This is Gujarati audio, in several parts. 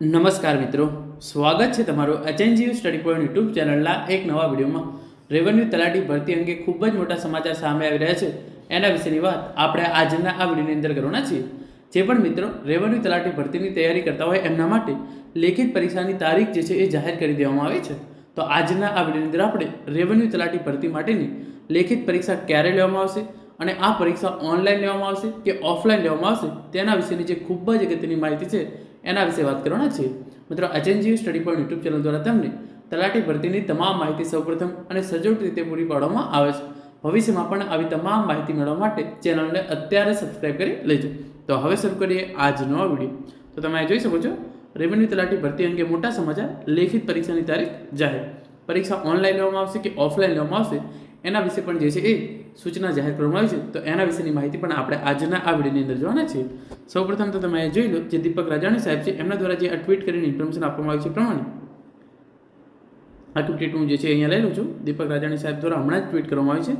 નમસ્કાર મિત્રો. સ્વાગત છે તમારું એચએનજીયુ સ્ટડી પોઈન્ટ યુટ્યુબ ચેનલના એક નવા વિડીયોમાં. રેવન્યુ તલાટી ભરતી અંગે ખૂબ જ મોટા સમાચાર સામે આવી રહ્યા છે. એના વિશેની વાત આપણે આજના આ વિડીયોની અંદર કરવાના છીએ. જે પણ મિત્રો રેવન્યુ તલાટી ભરતીની તૈયારી કરતા હોય એમના માટે લેખિત પરીક્ષાની તારીખ જે છે એ જાહેર કરી દેવામાં આવી છે. તો આજના આ વિડીયોની અંદર આપણે રેવન્યુ તલાટી ભરતી માટેની લેખિત પરીક્ષા ક્યારે લેવામાં આવશે? અને આ પરીક્ષા ઓનલાઈન લેવામાં આવશે કે ઓફલાઈન લેવામાં આવશે? તેના વિશેની જે ખૂબ જ અગત્યની માહિતી છે, એના વિશે વાત કરવાના છે મિત્રો HNGU study point YouTube channel દ્વારા તમને તલાટી ભરતીની તમામ માહિતી સૌપ્રથમ અને સચોટ રીતે પૂરી પાડવામાં આવે છે. ભવિષ્યમાં પણ આવી તમામ માહિતી મેળવવા માટે ચેનલને અત્યારે સબસ્ક્રાઇબ કરી લેજો. તો હવે શરૂ કરીએ આજનો આ વીડિયો. તો તમે જોઈ શકો છો રેવન્યુ તલાટી ભરતી અંગે મોટા સમાચાર, લેખિત પરીક્ષાની તારીખ જાહેર. પરીક્ષા ઓનલાઈન લેવામાં આવશે કે ઓફલાઈન લેવામાં આવશે? એના વિશે પણ જે છે એ સૂચના જાહેર કરવામાં આવી છે. તો એના વિશેની માહિતી પણ આપણે આજના આ વિડીયોની અંદર જોવાના છીએ. સૌપ્રથમ તો તમે જોઈ લો જે દીપક રાજાણી સાહેબ છે, એમના દ્વારા જે આ ટ્વીટ કરીને ઇન્ફોર્મેશન આપવામાં આવી છે પ્રમાણે આ ટ્વીટ હું જે છે અહીંયા લઈ લઉં છું. દીપક રાજાણી સાહેબ દ્વારા હમણાં જ ટ્વીટ કરવામાં આવી છે.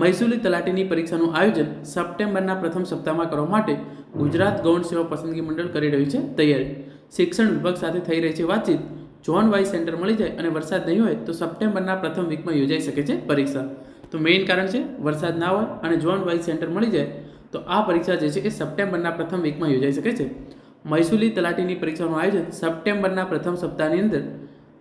મહેસૂલી તલાટીની પરીક્ષાનું આયોજન સપ્ટેમ્બરના પ્રથમ સપ્તાહમાં કરવા માટે ગુજરાત ગૌણ સેવા પસંદગી મંડળ કરી રહ્યું છે. તૈયારી. શિક્ષણ વિભાગ સાથે થઈ રહી છે વાતચીત. જોન વાઇઝ સેન્ટર મળી જાય અને વરસાદ નહીં હોય તો સપ્ટેમ્બરના પ્રથમ વીકમાં યોજાઈ શકે છે પરીક્ષા. તો મેઇન કારણ છે, વરસાદ ના હોય અને જોન વાઇઝ સેન્ટર મળી જાય, તો આ પરીક્ષા જે છે એ સપ્ટેમ્બરના પ્રથમ વીકમાં યોજાઈ શકે છે. મહેસૂલી તલાટીની પરીક્ષાનું આયોજન સપ્ટેમ્બરના પ્રથમ સપ્તાહની અંદર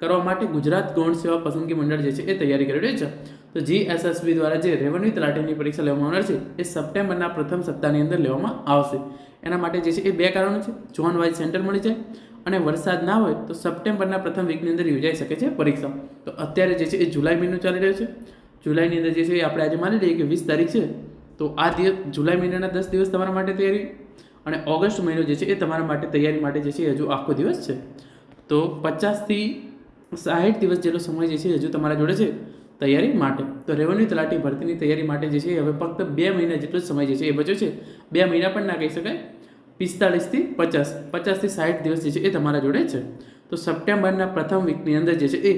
કરવા માટે ગુજરાત ગૌણ સેવા પસંદગી મંડળ જે છે એ તૈયારી કરી રહ્યું છે. તો જીએસએસબી દ્વારા જે રેવન્યુ તલાટીની પરીક્ષા લેવામાં આવનાર છે, એ સપ્ટેમ્બરના પ્રથમ સપ્તાહની અંદર લેવામાં આવશે. એના માટે જે છે એ બે કારણો છે. જોન વાઇઝ સેન્ટર મળી જાય અને વરસાદ ના હોય તો સપ્ટેમ્બરના પ્રથમ વીકની અંદર યોજાઈ શકે છે પરીક્ષા. તો અત્યારે જે છે એ જુલાઈ મહિનો ચાલી રહ્યો છે. જુલાઈની અંદર જે છે એ આપણે આજે માની લઈએ કે વીસ તારીખ છે, તો આ દિવસ, જુલાઈ મહિનાના દસ દિવસ તમારા માટે તૈયારી અને ઓગસ્ટ મહિનો જે છે એ તમારા માટે તૈયારી માટે જે છે હજુ આખો દિવસ છે. તો પચાસથી સાઠ દિવસ જેટલો સમય જે છે હજુ તમારા જોડે છે તૈયારી માટે. તો રેવન્યુ તલાટી ભરતીની તૈયારી માટે જે છે હવે ફક્ત બે મહિના જેટલો જ સમય જે છે એ બચ્યો છે. બે મહિના પણ ના કહી શકાય. પિસ્તાળીસથી પચાસ. પચાસથી સાઠ દિવસ જે છે એ તમારા જોડે છે. તો સપ્ટેમ્બરના પ્રથમ વીકની અંદર જે છે એ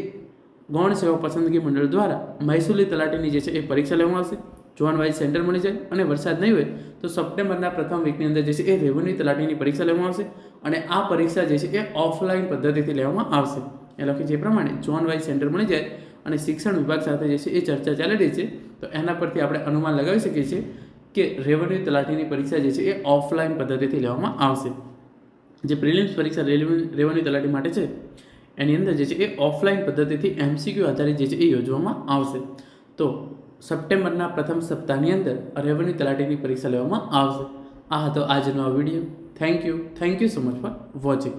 ગૌણ સેવા પસંદગી મંડળ દ્વારા મહેસૂલી તલાટીની જે છે એ પરીક્ષા લેવામાં આવશે. જોન વાઇઝ સેન્ટર મળી જાય અને વરસાદ નહીં હોય તો સપ્ટેમ્બરના પ્રથમ વીકની અંદર જે છે એ રેવન્યુ તલાટીની પરીક્ષા લેવામાં આવશે અને આ પરીક્ષા જે છે એ ઓફલાઈન પદ્ધતિથી લેવામાં આવશે. એ લખી જે પ્રમાણે જોન વાઇઝ સેન્ટર મળી જાય અને શિક્ષણ વિભાગ સાથે જે છે એ ચર્ચા ચાલી રહી છે. તો એના પરથી આપણે અનુમાન લગાવી શકીએ છીએ કે રેવન્યુ તલાટીની પરીક્ષા જે છે એ ઓફલાઈન પદ્ધતિથી લેવામાં આવશે. જે પ્રિલિમ્સ પરીક્ષા રેવન્યુ તલાટી માટે છે, એની અંદર જે છે એ ઓફલાઈન પદ્ધતિથી એમસીક્યુ આધારિત જે છે એ યોજવામાં આવશે. તો સપ્ટેમ્બરના પ્રથમ સપ્તાહની અંદર રેવન્યુ તલાટીની પરીક્ષા લેવામાં આવશે. આ હતો આજનો આ video. Thank you thank you so much for watching